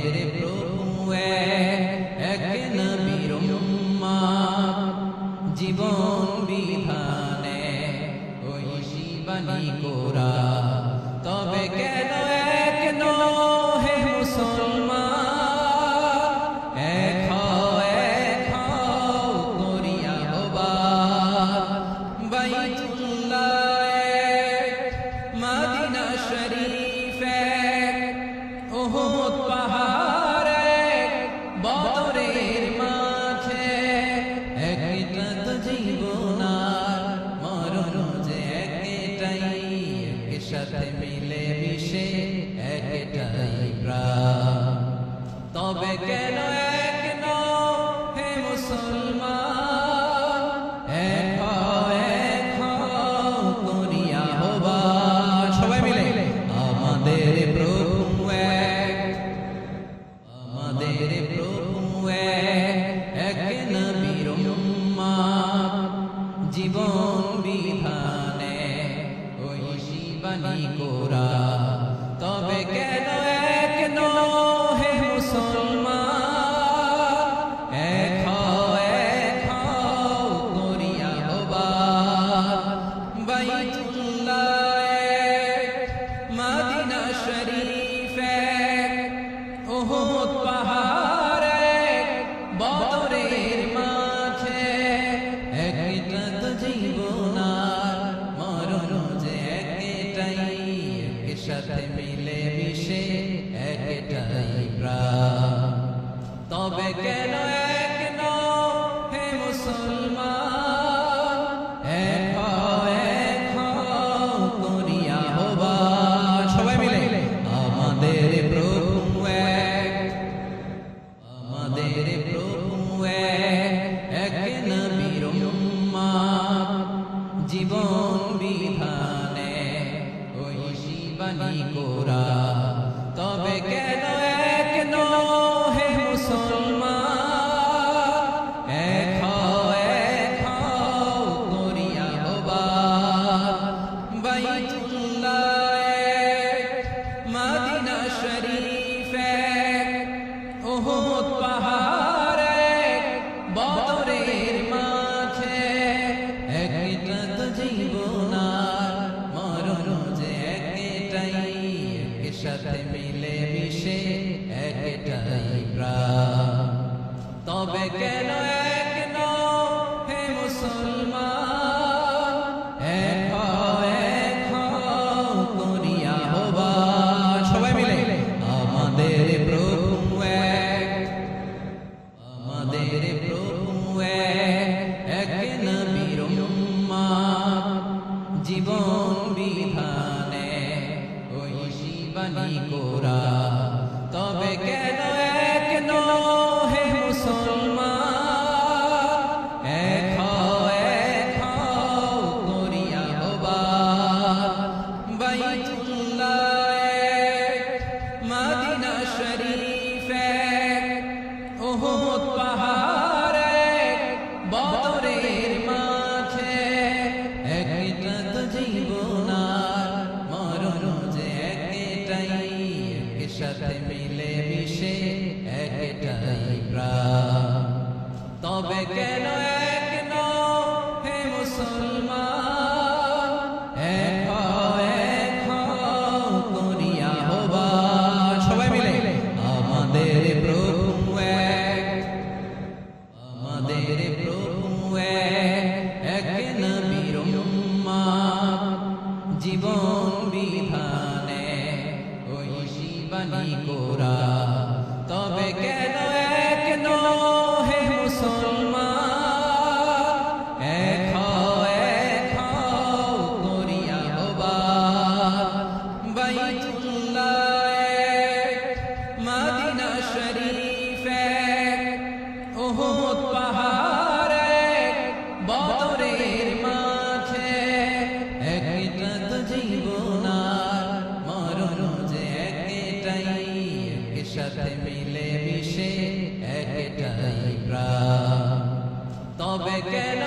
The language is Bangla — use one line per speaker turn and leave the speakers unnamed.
میرے আমাদের তবে কেন মুসলমান এক এক করিয়া হবা সবাই মিলে? আমাদের প্রভু এক আমাদের তবে কেন এক মুসলমান? এক এক করিয়া সবাই মিলে আমাদের প্রভু এক আমাদের তবে কেন মুসলমান? এক এক করিয়া সবাই মিলে আমাদের প্রভু এক আমাদের তবে কেন